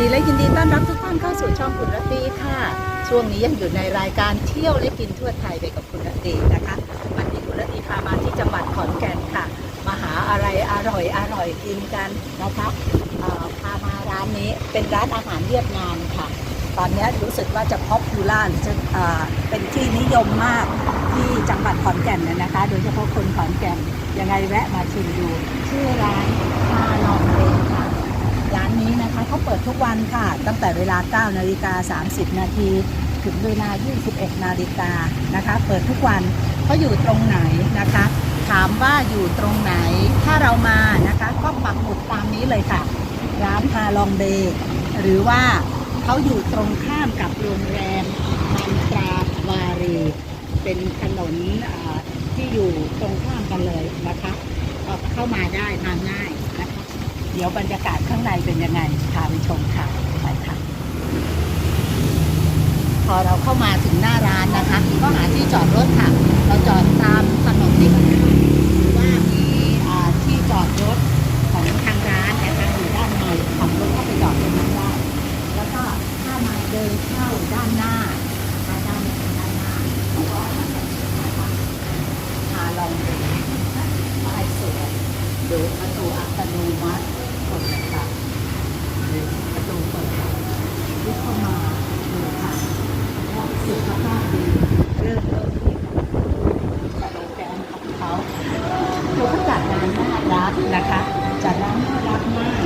ดีและยินดีต้อนรับทุกท่านเข้าสู่ช่องคุณรตตีค่ะ ช่วงนี้ยังอยู่ในรายการเที่ยวและกินทั่วไทยไปกับคุณรตตีนะคะ วันนี้คุณรตตีพามาที่จังหวัดขอนแก่นค่ะ มาหาอะไรอร่อยอร่อยกินกันนะคะพามาร้านนี้เป็นร้านอาหารเวียดนามค่ะ ตอนนี้รู้สึกว่าจะพ o p ูล่าจะเป็นที่นิยมมากที่จังหวัดขอนแก่นนะคะ โดยเฉพาะคนขอนแก่นยังไงแวะมาชิมดูชื่อร้านมาลองเลง ร้านนี้นะคะเขาเปิดทุกวันค่ะ ตั้งแต่เวลา 9 นาฬิกา 30 นาทีถึงเวลา 21 นาฬิกานะคะ เปิดทุกวันเขาอยู่ตรงไหนนะคะ ถามว่าอยู่ตรงไหน ถ้าเรามานะคะ ก็ปักหมุดตามนี้เลยค่ะ ร้านฮาลองเบย์หรือว่าเขาอยู่ตรงข้ามกับโรงแรมมันตราวารี เป็นถนนที่อยู่ตรงข้ามกันเลยนะคะก็เข้ามาได้มางง่ายนะคะ ดี๋ยวบรรยากาศข้างในเป็นยังไงพาไปชมค่ะไปค่ะ พอเราเข้ามาถึงหน้าร้านนะคะ ก็หาที่จอดรถค่ะ เราจอดตามถนนที่มันหรือว่ามีที่จอดรถของทางร้านนะคะอยู่ด้านในขับรถเข้าไปจอดตรงนั้นได้แล้วก็ถ้ามาเดินเข้าด้านหน้านะคะด้านด้านหน้าก็นะคะพาลองดูป้ายสวยดูประตูอัตโนมัติกดเลยค่ะดูประตูเปิดลุกเข้ามาดูค่ะว่าสุขภาพดีเริ่มต้นที่สโลแกนของเขาเขาก็จัดร้านน่ารัก นะคะ จัดร้านน่ารักมาก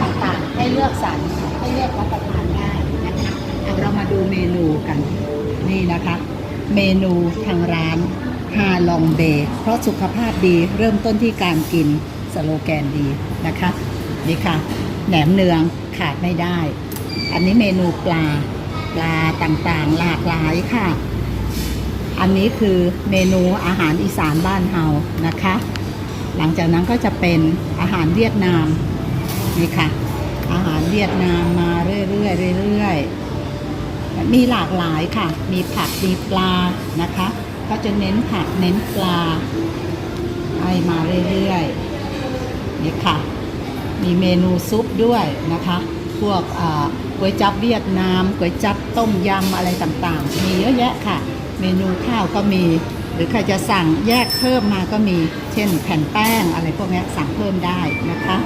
ต่างๆให้เลือกสรรให้เลือกรับประทานได้นะคะเอาเรามาดูเมนูกัน นี่นะคะ เมนูทางร้านฮาลองเบย์เพราะสุขภาพดีเริ่มต้นที่การกินสโลแกนดีนะคะ นี่ค่ะ แหนมเนืองขาดไม่ได้ อันนี้เมนูปลาปลาต่างๆ หลากหลายค่ะ อันนี้คือเมนูอาหารอีสานบ้านเฮานะคะ หลังจากนั้นก็จะเป็นอาหารเวียดนามนี่ค่ะ อาหารเวียดนามมาเรื่อยๆเรื่อยๆมีหลากหลายค่ะ มีผักมีปลานะคะ ก็จะเน้นผักเน้นปลาให้มาเรื่อยๆนี่ค่ะ มีเมนูซุปด้วยนะคะ พวกอ่าก๋วยจั๊บเวียดนามก๋วยจั๊บต้มยำอะไรต่างๆ มีเยอะแยะค่ะ เมนูข้าวก็มี หรือใครจะสั่งแยกเพิ่มมาก็มี เช่นแผ่นแป้งอะไรพวกนี้สั่งเพิ่มได้นะคะ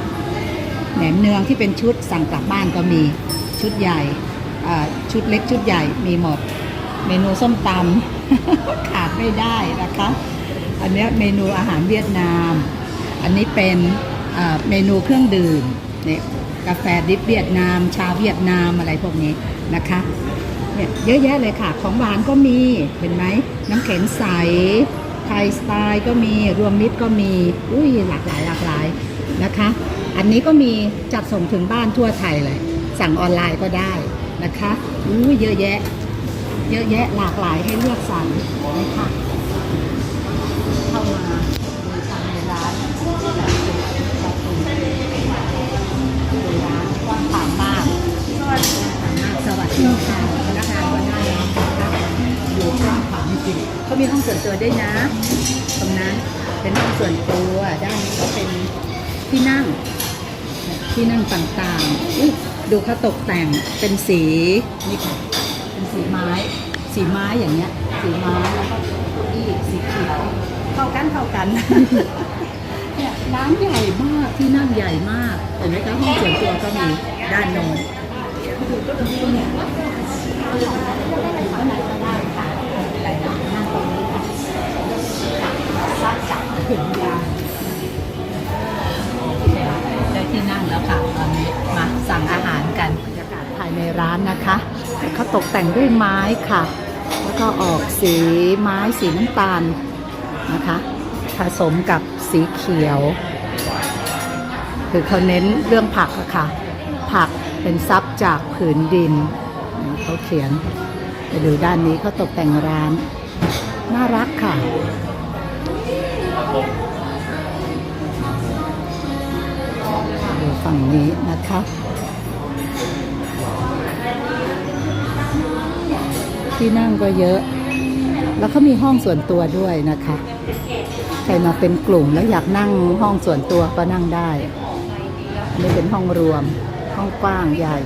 แหนมเนืองที่เป็นชุดสั่งกลับบ้านก็มีชุดใหญ่ชุดเล็กชุดใหญ่มีหมด เมนูส้มตำขาดไม่ได้นะคะ อันนี้เมนูอาหารเวียดนาม อันนี้เป็นเมนูเครื่องดื่มเนี่ยกาแฟดิบเวียดนาม ชาเวียดนามอะไรพวกนี้นะคะ เนี่ยเยอะแยะเลยค่ะ ของหวานก็มีเห็นไหมน้ำแข็งใสไทยสไตล์ก็มีรวมมิตรก็มีอุ้ยหลากหลายหลากหลายนะคะ อันนี้ก็มีจัดส่งถึงบ้านทั่วไทยเลย สั่งออนไลน์ก็ได้นะคะอู้ยเยอะแยะ เยอะแยะหลากหลายให้เลือกสรรเลยค่ะเข้ามาดูทางในร้านดูร้านกว้างขวางมากสวัสดีค่ะ เขามีห้องส่วนตัวด้วยนะ ตรงนั้นเป็นห้องส่วนตัวด้านนี้ก็เป็นที่นั่ง ที่นั่งต่างๆอุ๊ยดูเขาตกแต่งเป็นสีนี่ค่ะเป็นสีไม้ สีไม้อย่างเงี้ย สีไม้แล้วก็เก้าอี้สีเขียวเข้ากันเข้ากันเนี่ยร้านใหญ่มากที่นั่งใหญ่มาก เห็นไหมคะห้องส่วนตัวก็มีด้านโน้นข้างในก็ได้ค่ะอะไรนะนั่งตรงนี้ค่ะ ซักจับถึงยาได้ที่นั่งแล้วค่ะตอนนี้มาสั่งอาหารกันบรรยากาศภายในร้านนะคะเขาตกแต่งด้วยไม้ค่ะ แล้วก็ออกสีไม้สีน้ำตาลนะคะ ผสมกับสีเขียว คือเขาเน้นเรื่องผักอะค่ะ ผักเป็นซับจากผืนดินเขาเขียนไปดูด้านนี้เขาตกแต่งร้าน น่ารักค่ะ ดูฝั่งนี้นะคะที่นั่งก็เยอะ แล้วเขามีห้องส่วนตัวด้วยนะคะ ใครมาเป็นกลุ่มแล้วอยากนั่งห้องส่วนตัวก็นั่งได้ อันนี่เป็นห้องรวม ห้องกว้างใหญ่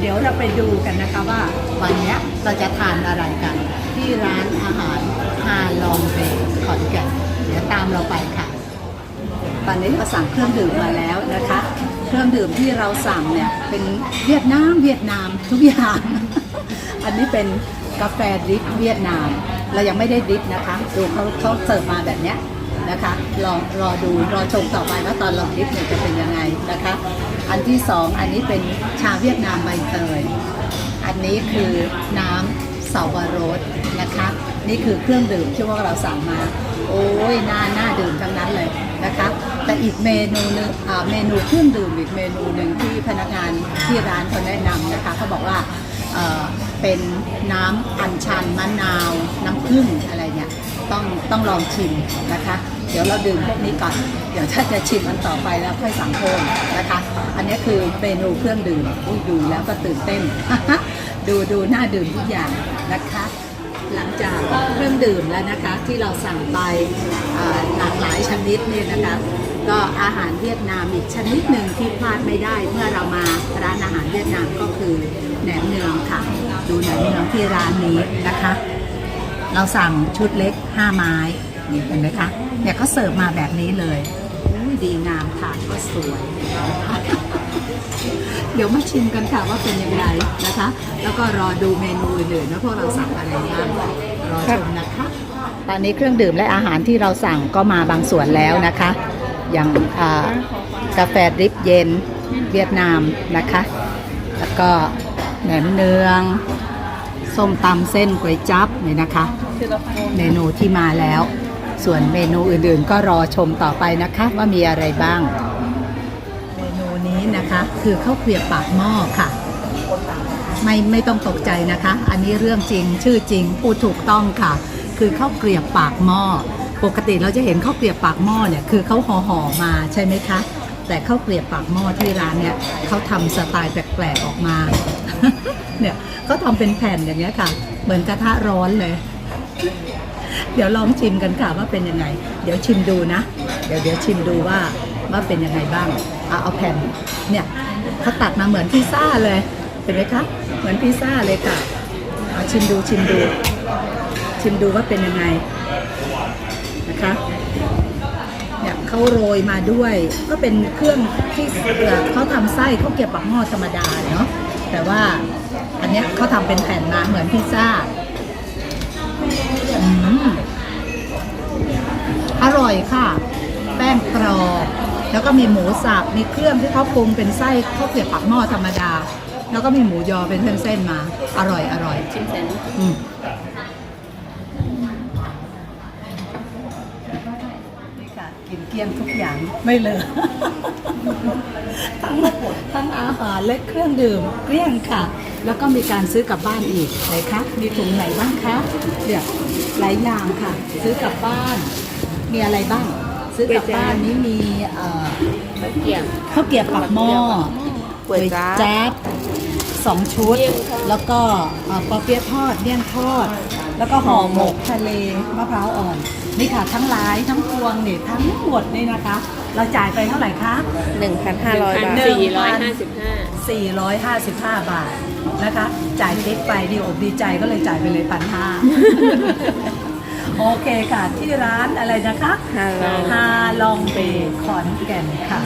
เดี๋ยวเราไปดูกันนะคะว่า วันนี้เราจะทานอะไรกัน ที่ร้านอาหารฮาลองเบย์ขอนแก่นเดี๋ยวตามเราไปค่ะ ตอนนี้เราสั่งเครื่องดื่มมาแล้วนะคะ เครื่องดื่มที่เราสั่งเนี่ยเป็นเวียดนามเวียดนามทุกอย่าง อันนี้เป็นกาแฟดริปเวียดนาม เรายังไม่ได้ดริปนะคะ ดูเขาเขาเสิร์ฟมาแบบเนี้ย นะคะรอรอดูรอชมต่อไปว่าตอนเราดริปเนี่ยจะเป็นยังไงนะคะ อันที่สองอันนี้เป็นชาเวียดนามใบเตยอันนี้คือน้ำเสาวรสนะคะ นี่คือเครื่องดื่มที่พวกเราสั่งมา โอ้ยน่าน่าดื่มทั้งนั้นเลยนะคะแต่อีกเมนูนึงเมนูเครื่องดื่มอีกเมนูหนึ่งที่พนักงานที่ร้านเขาแนะนำนะคะเขาบอกว่าเอ่อเป็นน้ำอัญชันมะนาว น้ำผึ้งอะไรเนี่ยต้องต้องลองชิมนะคะ เดี๋ยวเราดื่มพวกนี้ก่อน เดี๋ยวถ้าจะชิมมันต่อไปแล้วค่อยสั่งเพิ่มนะคะ อันนี้คือเมนูเครื่องดื่มอุ้ยดูแล้วก็ตื่นเต้น ดูดูน่าดื่มทุกอย่างนะคะ หลังจากเครื่องดื่มแล้วนะคะที่เราสั่งไปหลากหลายชนิดเนี่ยนะคะก็อาหารเวียดนามอีกชนิดหนึ่งที่พลาดไม่ได้ เมื่อเรามาร้านอาหารเวียดนามก็คือแหนมเนืองค่ะ ดูแหนมเนืองที่ร้านนี้นะคะ เราสั่งชุดเล็ก 5 ไม้ นี่เห็นไหมคะ เนี่ยเขาเสิร์ฟมาแบบนี้เลยอุ้ยดีงามค่ะก็สวย เดี๋ยวมาชิมกันค่ะว่าเป็นยังไงนะคะ แล้วก็รอดูเมนูอื่นๆว่าพวกเราสั่งอะไรบ้างรอชมนะคะ ตอนนี้เครื่องดื่มและอาหารที่เราสั่งก็มาบางส่วนแล้วนะคะ อย่างอ่ากาแฟดริปเย็นเวียดนามนะคะ แล้วก็แหนมเนืองส้มตำเส้นก๋วยจั๊บนี่นะคะ เมนูที่มาแล้ว ส่วนเมนูอื่นๆ ก็รอชมต่อไปนะคะว่ามีอะไรบ้าง เมนูนี้นะคะคือข้าวเกรียบปากหม้อค่ะ ไม่ไม่ต้องตกใจนะคะ อันนี้เรื่องจริงชื่อจริงพูดถูกต้องค่ะ คือข้าวเกรียบปากหม้อปกติเราจะเห็นข้าวเกรียบปากหม้อเนี่ยคือเขาห่อห่อๆมาใช่ไหมคะ แต่ข้าวเกรียบปากหม้อที่ร้านเนี่ยเขาทำสไตล์แปลกๆออกมาเนี่ยเขาทำเป็นแผ่นอย่างเงี้ยค่ะ เหมือนกระทะร้อนเลย เดี๋ยวลองชิมกันค่ะว่าเป็นยังไง เดี๋ยวชิมดูนะ เดี๋ยวเดี๋ยวชิมดูว่าว่าเป็นยังไงบ้างเอาเอาแผ่นเนี่ยเขาตัดมาเหมือนพิซซ่าเลยเห็นไหมคะเหมือนพิซซ่าเลยค่ะเอาชิมดูชิมดู ชิมดูว่าเป็นยังไงนะคะเนี่ยเขาโรยมาด้วย ก็เป็นเครื่องที่เขาทำไส้เขาเก็บปักหม้อธรรมดาเนาะแต่ว่าอันเนี้ยเขาทำเป็นแผ่นมาเหมือนพิซซ่า ร่อยค่ะ แป้งกรอบแล้วก็มีหมูสับมีเครื่องที่เขาปรุงเป็นไส้ข้าวเกรียบปักหม้อธรรมดา แล้วก็มีหมูยอเป็นเส้นๆมา อร่อยอร่อยชิมเสร็จอืมนี่ค่ะกินเกลี้ยงทุกอย่างไม่เหลยทั้งทั้งอาหารและเครื่องดื่มเกลี้ยงค่ะ แล้วก็มีการซื้อกลับบ้านอีกไหนคะมีถุงไหนบ้างคะเดี๋ยวหลายอย่างค่ะ ซื้อกลับบ้าน มีอะไรบ้าง ซื้อกลับบ้านนี้มีเอ่อตะเกียบข้าวเกรียบปักหม้อก๋วยจั๊บจ๊บสองชุดเมี่ยงทอดแล้วก็เอ่อปอเปี๊ยะทอดเมี่ยงทอด แล้วก็ห่อหมกทะเลมะพร้าวอ่อน นี่ค่ะทั้งหลายทั้งพวงนี่ทั้งหมดนี่นะคะ เราจ่ายไปเท่าไหร่คะ หนึ่งพันห้าร้อยบาทหนึ่งสี่ร้พัอยนห้าสิบห้า455 บาทนะคะ จ่ายทิปไปดีอกดีใจก็เลยจ่ายไปเลยพันห้า โอเคค่ะ ที่ร้านอะไรนะคะฮาลองฮาลองเบย์ขอนแก่นค่ะ